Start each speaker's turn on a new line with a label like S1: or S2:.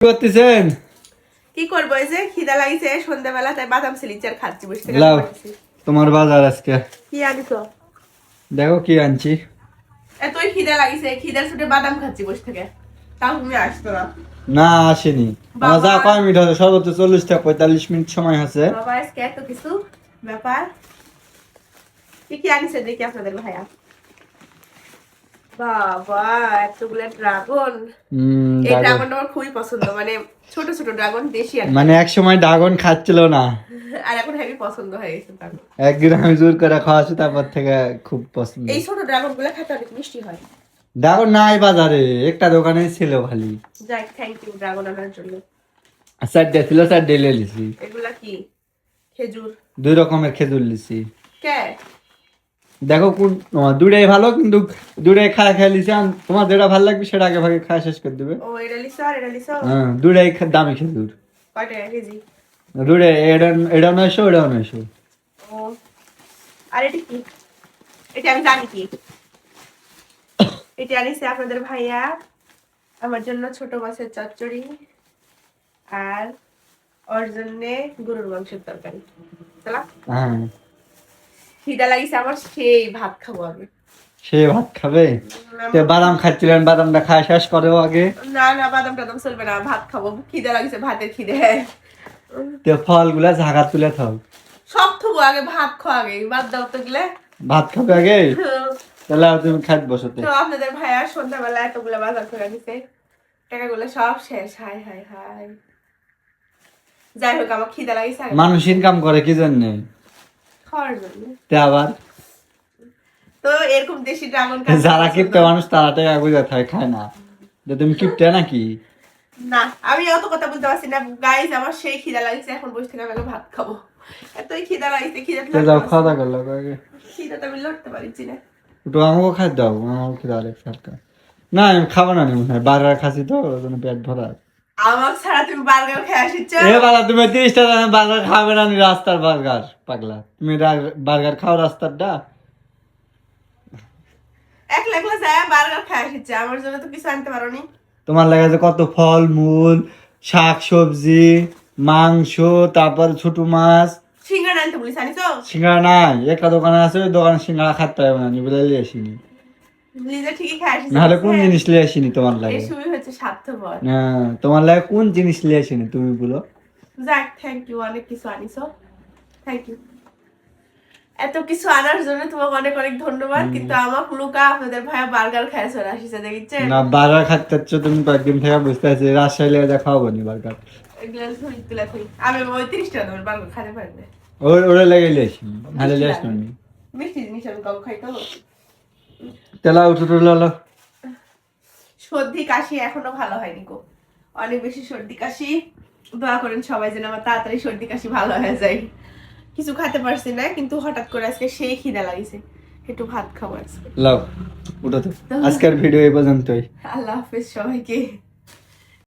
S1: করতেছেন?
S2: কি করব এই যে খিদা লাগিছে সন্ধ্যাবেলা তাই বাদাম সিলিচার খাচ্ছি থেকে
S1: লাও তোমার বাজার আজকে?
S2: কি আনিস
S1: দেখো কি আনছি।
S2: এতই খিদা লাগিছে খিদার ছুটে বাদাম খাচ্ছি বসে থেকে। তাও তুমি আসতো না।
S1: না আসেনি। আমার যা। কয় মিনিট হবে সর্বোচ্চ চল্লিশ থেকে পঁয়তাল্লিশ মিনিট সময় আছে।
S2: বাবা আজকে এত কিছু ব্যাপার। কি কি আনিছে দেখি আপনাদের ভাইয়া। বাবা এতগুলো ড্রাগন। এই ড্রাগনটা আমার খুবই পছন্দ মানে ছোট ছোট ড্রাগন দেশি আর
S1: মানে এক সময় ড্রাগন খাচ্ছিল না।
S2: আর এখন হেভি পছন্দ হয়ে গেছে
S1: একদিন আমি জোর করে খাওয়াছি তারপর থেকে খুব পছন্দ।
S2: এই ছোট ড্রাগনগুলো খেতে অনেক মিষ্টি হয়।
S1: ড্রাগন নাই বাজারে একটা দোকানে ছিল খালি।
S2: যাই থ্যাংক ইউ ড্রাগন আনার জন্য।
S1: চারটে ছিল চারটে লে লিছি
S2: এগুলা কি? খেজুর।
S1: দুই রকমের খেজুর লিছি
S2: কে?
S1: দেখো দুটাই ভালো কিন্তু দুটাই খায় খায় আর তোমার যেটা ভালো লাগবে সেটা আগে ভাগে খায় শেষ করে দেবে।
S2: ও এটা লিসো আর এটা লিসো
S1: হ্যাঁ দুটাই দামি খেজুর
S2: কয় টাকা কেজি?
S1: দুটাই এটা এটা নয়শো ওটাও নয়শো।
S2: ও আর এটা কি? এটা আমি জানি কি। এটা আনিছে আপনাদের ভাইয়া আমার জন্য ছোট মাছের চচ্চড়ি আর ওর জন্য গরুর মাংসের তরকারি। চলা।
S1: হ্যাঁ।
S2: খিদা লাগিছে আমার সেই ভাত খাব আমি।
S1: সে ভাত খাবে? তে বাদাম খাচ্ছিলেন বাদামটা খায় শেষ করে আগে?
S2: না না বাদাম টাদাম চলবে না ভাত খাব খিদা লাগিছে ভাতের খিদে।
S1: তে ফলগুলা ঝাঁকা তুলে থাও।
S2: সব আগে ভাত খাও আগে বাদ দাও তো গেলে।
S1: ভাত খাবে আগে? তাহলে তুমি খাট বসতে
S2: তো। আপনাদের ভাইয়া সন্ধ্যাবেলা এতগুলো বাজার করে দিছে টাকাগুলো সব শেষ হাই হাই হাই। যাই হোক আমার খিদা লাগিছে
S1: মানুষ ইনকাম করে কি জন্য?
S2: খাওয়ার জন্য।
S1: আবার?
S2: তো এরকম দেশি ড্রাগন
S1: যারা কিপটে মানুষ তারা টাকা বুঝে থাকে খায় না। যে তুমি কিপটে নাকি?
S2: না আমি অত কথা বলতে পারছি না। গাইজ আমার সেই খিদা লাগিছে এখন বসে থেকে আমি ভাত খাব। এতই খিদা লাগিছে খিদা
S1: তে যাও খাওয়া দাওয়া করল আগে
S2: খিদা তো আমি লড়তে পারছি না।
S1: একটু আমাকেও খাই দাও আমার খিদা আরেক হালকা। না আমি খাব না মনে হয়। বারবার খাসি তো ওই জন্য পেট ভরা।
S2: ছাড়া তুমি বার্গার খেয়ে আসিচ্ছ?
S1: এ বাবা তুমি বার্গার খাবে না রাস্তার বার্গার পাগলা। তুমি বার্গার খাও রাস্তারটা।
S2: একলা একলা যায় বার্গার খেয়ে আসিচ্ছে। আমার জন্য তো কিছু আনতে পারো
S1: তোমার লাগে যে কত ফল মূল শাক সবজি মাংস তারপর ছোট মাছ।
S2: সিঙ্গারা আনতে বলিস আনিস
S1: সিঙ্গারা নাই একটা দোকানে আছে ওই দোকানে সিঙ্গারা খাতে পারবে না বলে আসিনি
S2: নিজে ঠিকই
S1: নাহলে কোন জিনিস লিয়ে আসিনি তোমার লাগে?
S2: এই সময় হচ্ছে স্বার্থপর।
S1: হ্যাঁ তোমার লাগে কোন জিনিস লিয়ে আসিনি তুমি বলো?
S2: যাক থ্যাংক ইউ অনেক কিছু আনিস থ্যাংক ইউ এত কিছু আনার জন্য তোমাকে অনেক অনেক ধন্যবাদ কিন্তু আমার লুকা আপনাদের ভাইয়া বার্গার খেয়ে চলে আসিছে
S1: না বার্গার খাতে চাচ্ছ তুমি কয়েকদিন থেকে বুঝতে পারছি রাজশাহী লেগে খাওয়াবো নি বার্গার।
S2: আমি ওই তিরিশ টাকা বার্গার খাতে পারবে?
S1: ওর ওরা লেগে লিয়ে আসিনি নাহলে লিয়ে আসনি।
S2: মিষ্টি জিনিস আমি কম খাই তো?
S1: তেলা উঠো টুলো
S2: সর্দি কাশি এখনও ভালো হয়নি গো। অনেক বেশি সর্দি কাশি। দোয়া করেন সবাই যেন আমার তাড়াতাড়ি সর্দি কাশি ভালো হয়ে যায়। কিছু খেতে পারছি না কিন্তু হঠাৎ করে আজকে সেই খিদা লাগিছে। একটু ভাত খাব আজকে।
S1: লাও উঠো তো। আজকের ভিডিও এই পর্যন্তই।
S2: আল্লাহ হাফেজ সবাইকে।